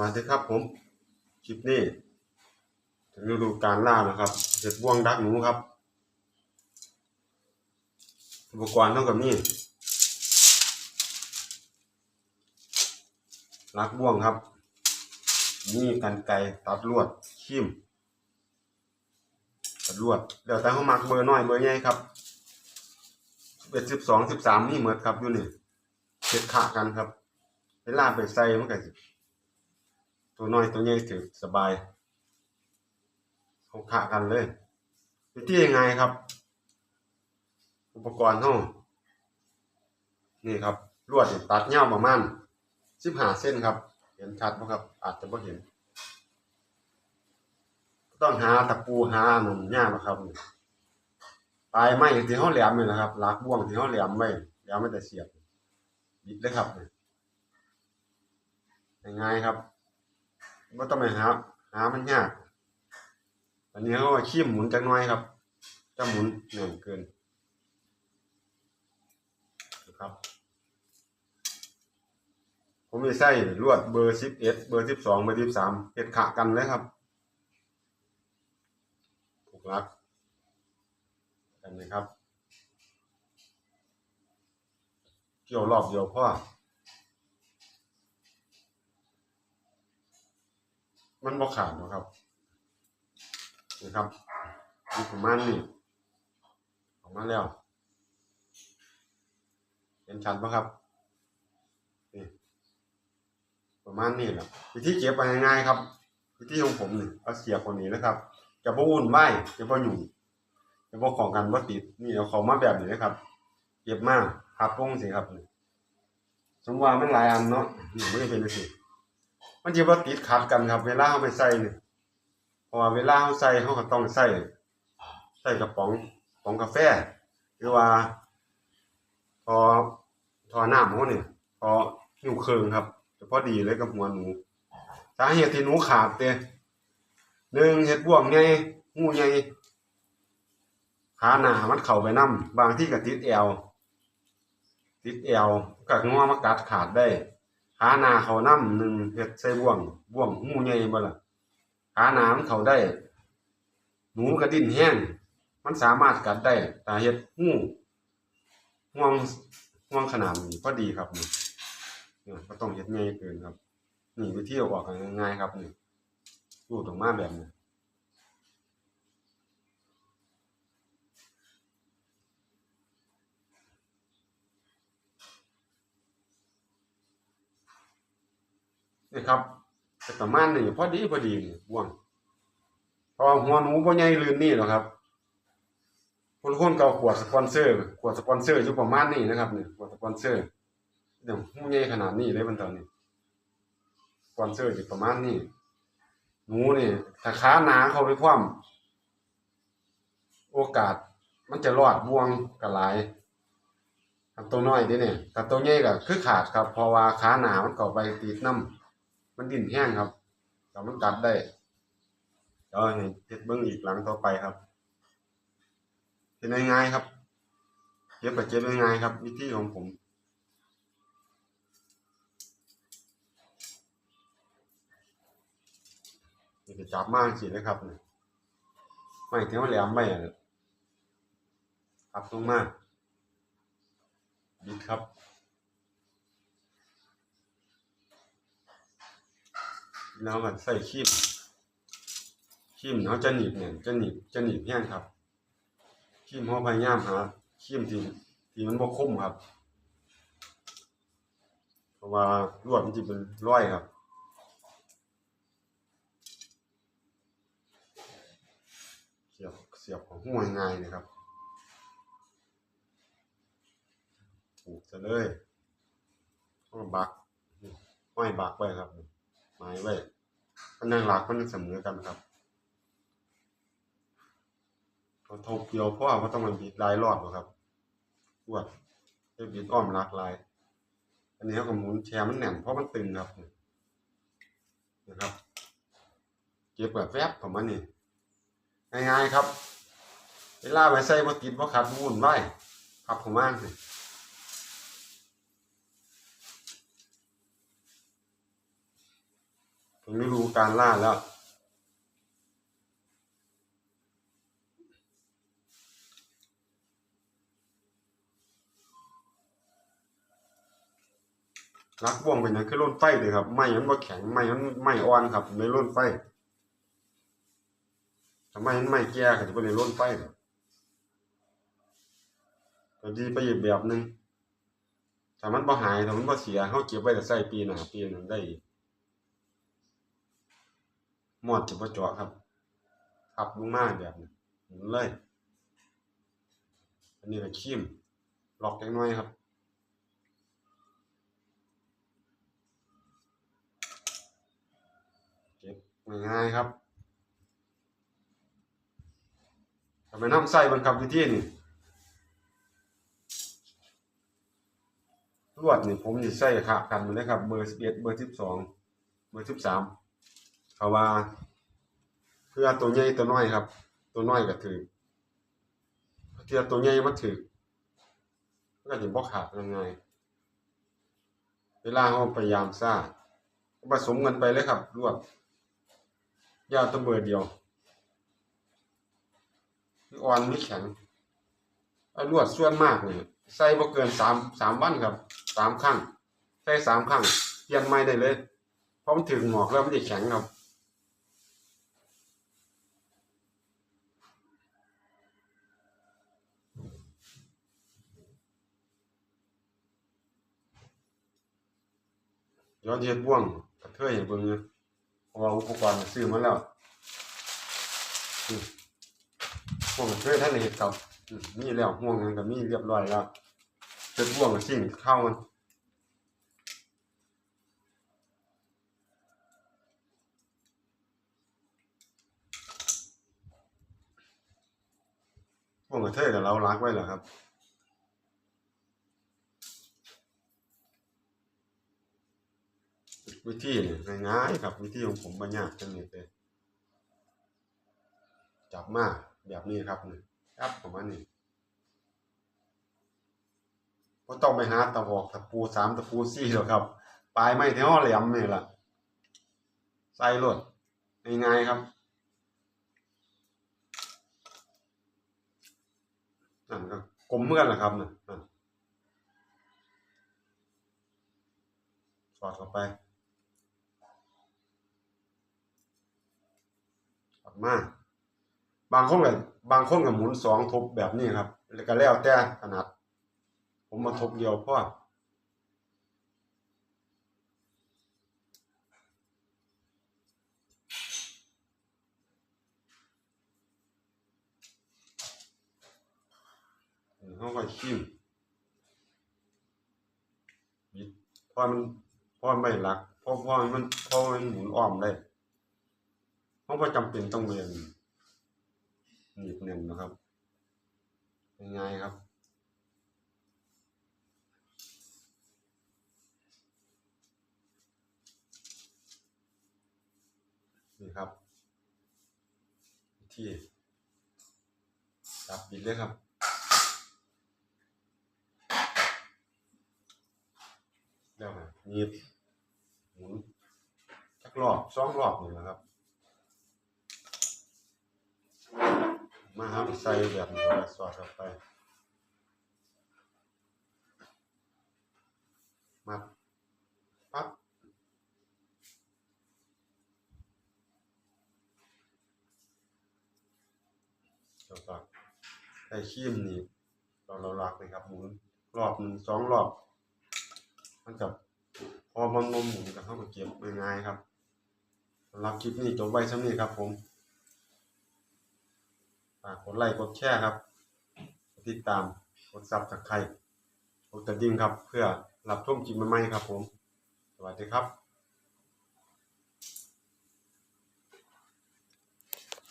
วัสดีครับผมคลิปนี้ถึงฤดูการล่าแล้วครับเห็ดบ่วงดักหนูครับ อุปกรณ์เท่ากับนี่ลักบ่วงครับ นี่กันไกรตัดลวดขิมตัดลวด เดี๋ยวแต่เขามักเบอร์น้อยเบอร์ใหญ่ครับเป็นสิบสองสิบสามนี่เหมือนครับอยู่นี่เห็ดขากันครับเวลาไปใส่มันก็สิ ตัวน้อยตัวใหญ่ถือสบายเขาขะกันเลยวิธียังไงครับ อุปกรณ์เท่านี่ครับลวดตัดเงาประมาณสิบห้าเส้นครับ เห็นชัดไหมครับ อาจจะไม่เห็น ต้องหาตะปูหาหนุนย่านะครับปลายไม้ที่เขาแหลมนี่แหละครับลากบ่วงที่เขาแหลมไว้แหลมไม่แต่เสียบบิดเลยครับง่ายๆครับ ไม่ต้องไปหาหามันยากอันนี้เขาขี้หมุนจังน้อยครับจะหมุนเหนื่อยเกินนะครับ ผมมีไส้ลวดเบอร์สิบเอ็ดเบอร์สิบสองเบอร์สิบสามเห็ดขะกันเลยครับผูกรักกันนะครับ เกี่ยวรอบเดียวพ่อ มันบ่ขาดหรอกครับนะครับมีประมาณนี้ออกมาแล้วเห็นชัดปะครับนี่ประมาณนี้แหละวิธีเก็บไปง่ายๆครับวิธีของผมนี่เอาเสียบคนนี้นะครับ จะบ่วุ่นวายจะบ่ยุ่งจะบ่ของกันบ่ติดนี่เอาของมาแบบนี้นะครับ เก็บมากพับลงสิครับสมว่ามันหลายอันเนาะนี่ไม่ได้เป็นจังซี่ มันจะว่าติดขัดกันครับ เวลาเอาไปใส่เนี่ยเพราะว่าเวลาเอาใส่เขาก็ต้องใส่ใส่กระป๋องกระป๋องกาแฟ หรือว่าพอทอน้ำเขาเนี่ยพอหิ้วเครื่องครับจะพอดีเลยกับหัวหนูสาเหตุที่หนูขาดเตะหนึ่งเห็ดบ่วงไงงูไงขาหนามันเข่าไปน้ำบางที่ก็ติดแอว ติดแอวกับงัวมากัดขาดได้ หาหนาเขาน้ำหนึ่งเห็ดใส่บ่วงบ่วงหูใหญ่บ่ล่ะหาหนามันเขาได้ หนูกระดิ่นแห้ง มันสามารถกัดได้แต่เห็ดหูห่วงห่วงขนาดนี้พอดีครับนี่เนี่ยก็ต้องเห็ดง่ายเกินครับ นี่วิธีอออกง่ายๆครับนี่รูดออกมาแบบนี้ นี่ครับแต่ประมาณนี้พอดีพอดีนี่บ่วงพราะว่าหัวหนูบ่ใหญ่ลื่นนี่หรอครับคนคนเก่าขวดสปอนเซอร์ขวดสปอนเซอร์อยู่ประมาณนี้นะครับเนี่ยขวดสปอนเซอร์เดี๋ยวหูใหญ่ขนาดนี้เลยมันตอนนี้สปอนเซอร์อยู่ประมาณนี้หนูนี่ถ้าขาหนาเข้าไปคว่ำโอกาส มันจะรอดบ่วงก็หลายครับตัวน้อยดิเนี่ยแต่ตัวใหญ่ก็คือขาดครับเพราะว่าขาหนามันเข้าไปติดน้ำ มันดิ่นแห้งครับแต่มันกัดได้เดี๋ยวให้เฮ็ดเบิ่งอีกหลังต่อไปครับเป็นง่ายๆครับเก็บแบบเก็บง่ายๆครับ วิธีของผมนี่จะจับมากสิเลยครับนี่ไม่ถึงว่าแหลมไม่ครับตรงมากบิดครับ แล้วก็ใส่คีบคีมเขาจะหนีบเนี่ยจะหนีบจะหนีบแห้งครับขีมเขาพยายามหาขีมที่ที่มันบ่คมครับ เพราะว่าลวดมันจะเป็นร้อยครับเสียบเสียบของหัวง่ายเลยครับถูกซะเลยต้องบักห้อยบักไว้ครับ หมายไว้มันนั่งหลักมันเสมอกันครับเราทบเดียวเพราะว่ามันต้องมันบีบลายรอดหรอกครับปวดจะบีบอ้อมหลากลาย อันนี้เขาก็หมุนแชร์มันแหน่นเพราะมันตึงครับนะครับเก็บแบบแวบของมันนี่ง่ายๆครับเวลาไปใส่บ่ติดบ่ขาดบ่วุ่นวายพับของมันสิ ถึงฤดูการล่าแล้ว รักบ่วงเป็นหยังคือร่นไฟเลยครับไม้มันบ่แข็งไม้มันไม้อ่อนครับไม่ร่นไฟถ้าไมมันไม้แก่ก็จะบ่ได้ร่นไฟก็ดีไปอีกแบบหนึงถ้ามันบ่หายถ้ามันบ่เสียเฮาเก็บไว้แต่ใช้ปีหน้าปีหนึงได้อีก มอดจะบ่เจาะครับทับลงมาแบบนี้หมุนเลย อันนี้ก็คีมล็อกจักหน่อยครับเก็บง่ายๆครับทำไมน้ำใส่บังคับวิธีนี่ลวดนี่ผมจะใส่ขากันมาเลยครับ เบอร์สิบเอ็ดเบอร์สิบสองเบอร์สิบสาม เพราะว่า เพื่อตัวใหญ่ตัวน้อยครับ ตัวน้อยก็ถือเพื่อตัวใหญ่มาถือก็จะบ่ขาดง่ายๆเวลาเราพยายามซ่าผสมกันไปเลยครับลวดยาวตัวเบอร์เดียวมีอ่อนมีแข็งเอาลวดส่วนมากเนี่ยใส่บ่เกินสามสามวันครับสามครั้งใส่สามครั้งเปลี่ยนใหม่ได้เลย เพราะมันถึงหมอกแล้วมันจะแข็งครับ ย้อนเทียนบ่วงกระเทยเบิ่งอยู่เพราะว่าอุปกรณ์ซื้อมาแล้วอืมพวกกระเทยท่านเฮ็ดครับมีแล้วห่วงนั้นก็มีเรียบร้อยแล้วเฮ็ดบ่วงก็สิ่งเข้ามันพวกกระเทยก็เรารักไว้แล้วครับ วิธีนี่ง่ายๆครับ วิธีของผมบ่ยากจังนี้เลยจับมาแบบนี้ครับนี่ครับประมาณนี้บ่ต้องไปหาตะบอกตะปูสามตะปูสี่หรอกครับ ปลายไม้ที่ห้อแหลมนี่ล่ะใส่รถง่ายๆครับนั่นก็กลมเหมือนกันแหละครับนั่นนั่นสอดเข้าไป ออก มาบางคนก็บบางคนก็หมุนสองทบแบบนี้ครับแล้วก็แล้วแต่ขนาด ผมมาทบเดียวพอเขาก็ชิมพราะมันพราะมันไม่หลักเพราะเพราะมันเพราะมันหมุนอ้อมได้ เพราะว่าจำเป็นต้องเรียนหนีบแน่นนะครับง่ายๆครับนี่ครับวิธีจับบิดเลยครับแล้วก็หนีบหมุนสักรอบสองรอบนี่แหละครับ มาครับใส่แบบนี้แล้วสอดเข้าไปมัดปั๊บแล้วก็ใส่ขี้มนี่เราเราลักเลยครับหมุนรอบหนึ่งสองรอบ มันกับพอมันงมหมุนกับเข้ามาเก็บง่ายๆครับสำหรับคลิปนี้จบไว้ซ้ำนี้ครับผมากกดไลค์กดแชร์ครับกดติดตามกดซับจากใครกดกระดิ่งครับ เพื่อรับชมคลิปใหม่ๆครับผม สวัสดีครับ